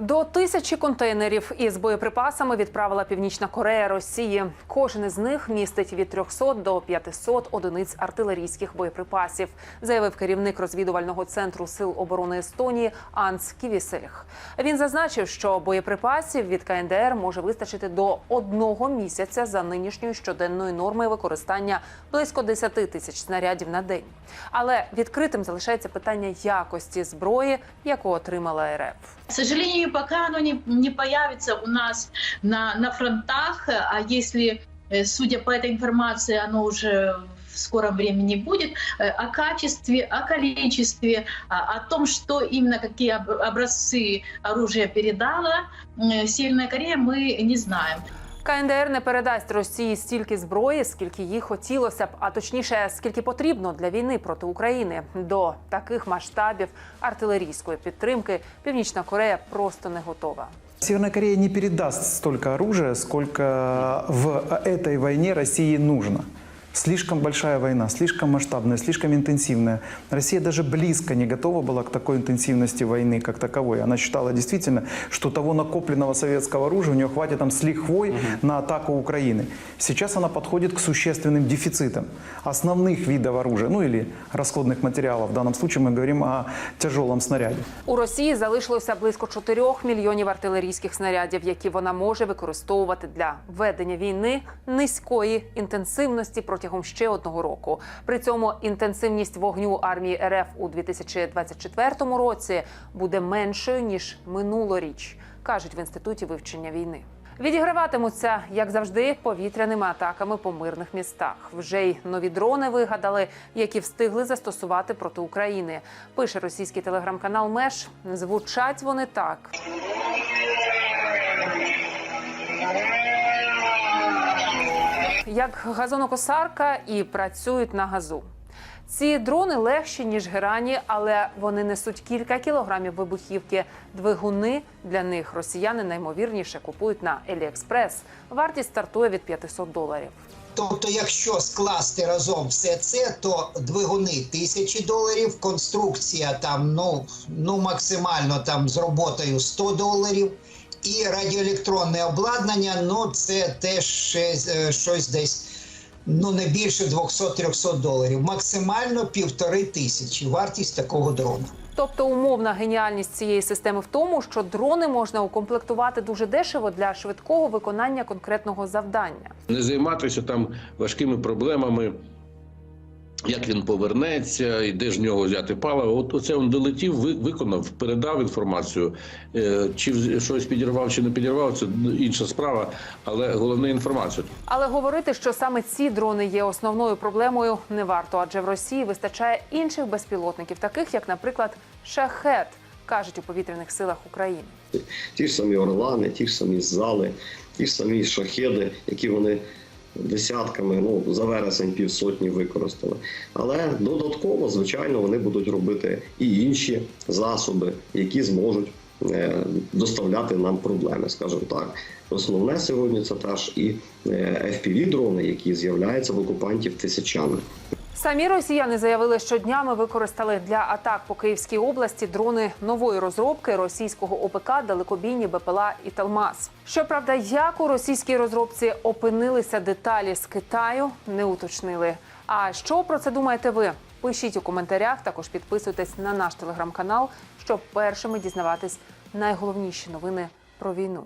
До тисячі контейнерів із боєприпасами відправила Північна Корея Росії. Кожен із них містить від 300 до 500 одиниць артилерійських боєприпасів, заявив керівник розвідувального центру сил оборони Естонії Анс Ківісельх. Він зазначив, що боєприпасів від КНДР може вистачити до одного місяця за нинішньою щоденною нормою використання близько 10 тисяч снарядів на день. Але відкритим залишається питання якості зброї, яку отримала РФ. К сожалению, пока оно не, не появится у нас на, на фронтах, а если, э, судя по этой информации, оно уже в скором времени будет, э, о качестве, о количестве, а, о том, что именно какие об- образцы оружия передала э, Северная Корея, мы не знаем. КНДР не передасть Росії стільки зброї, скільки їй хотілося б, а точніше, скільки потрібно для війни проти України. До таких масштабів артилерійської підтримки Північна Корея просто не готова. Северная Корея не передаст столько оружия, сколько в этой войне России нужно. Слишком большая война, слишком масштабная, слишком интенсивная. Россия даже близко не готова была к такой интенсивности войны как таковой. Она считала действительно, что того накопленного советского оружия у нее хватит там с лихвой на атаку Украины. Сейчас она подходит к существенным дефицитам основных видов оружия, ну или расходных материалов. В данном случае мы говорим о тяжелом снаряде. У Росії залишилося близько 4 мільйонів артилерійських снарядів, які вона може використовувати для ведення війни низької інтенсивності протягом ще одного року. При цьому інтенсивність вогню армії РФ у 2024 році буде меншою ніж минулоріч, кажуть в інституті вивчення війни. Відіграватимуться, як завжди, повітряними атаками по мирних містах. Вже й нові дрони вигадали, які встигли застосувати проти України. Пише російський телеграм-канал Меш. Звучать вони так. Як газонокосарка і працюють на газу. Ці дрони легші ніж герані, але вони несуть кілька кілограмів вибухівки. Двигуни для них росіяни наймовірніше купують на Еліекспрес. Вартість стартує від 500 доларів. Тобто, якщо скласти разом все це, то двигуни тисячі доларів, конструкція там ну, ну максимально там з роботою 100 доларів, і радіоелектронне обладнання, ну це теж ще, е, щось десь ну не більше 200-300 доларів, максимально півтори тисячі вартість такого дрона. Тобто умовна геніальність цієї системи в тому, що дрони можна укомплектувати дуже дешево для швидкого виконання конкретного завдання. не займатися там важкими проблемами. Як він повернеться, і де ж в нього взяти паливо? От оце він долетів, ви- виконав, передав інформацію. Е, Чи щось підірвав, чи не підірвав, це інша справа, але головне інформацію. Але говорити, що саме ці дрони є основною проблемою, не варто, адже в Росії вистачає інших безпілотників, таких як, наприклад, шахет, кажуть у повітряних силах України. ті ж самі орлани, ті ж самі зали, ті ж самі шахеди, які вони десятками, ну за вересень півсотні використали. Але додатково, звичайно, вони будуть робити і інші засоби, які зможуть е, доставляти нам проблеми, скажімо так. Основне сьогодні це теж і fpv дрони які з'являються в окупантів тисячами. Самі росіяни заявили, що днями використали для атак по Київській області дрони нової розробки російського ОПК далекобійні БПЛА і Талмаз. Щоправда, як у російській розробці опинилися деталі з Китаю, не уточнили. А що про це думаєте ви? Пишіть у коментарях. Також підписуйтесь на наш телеграм-канал, щоб першими дізнаватись найголовніші новини про війну.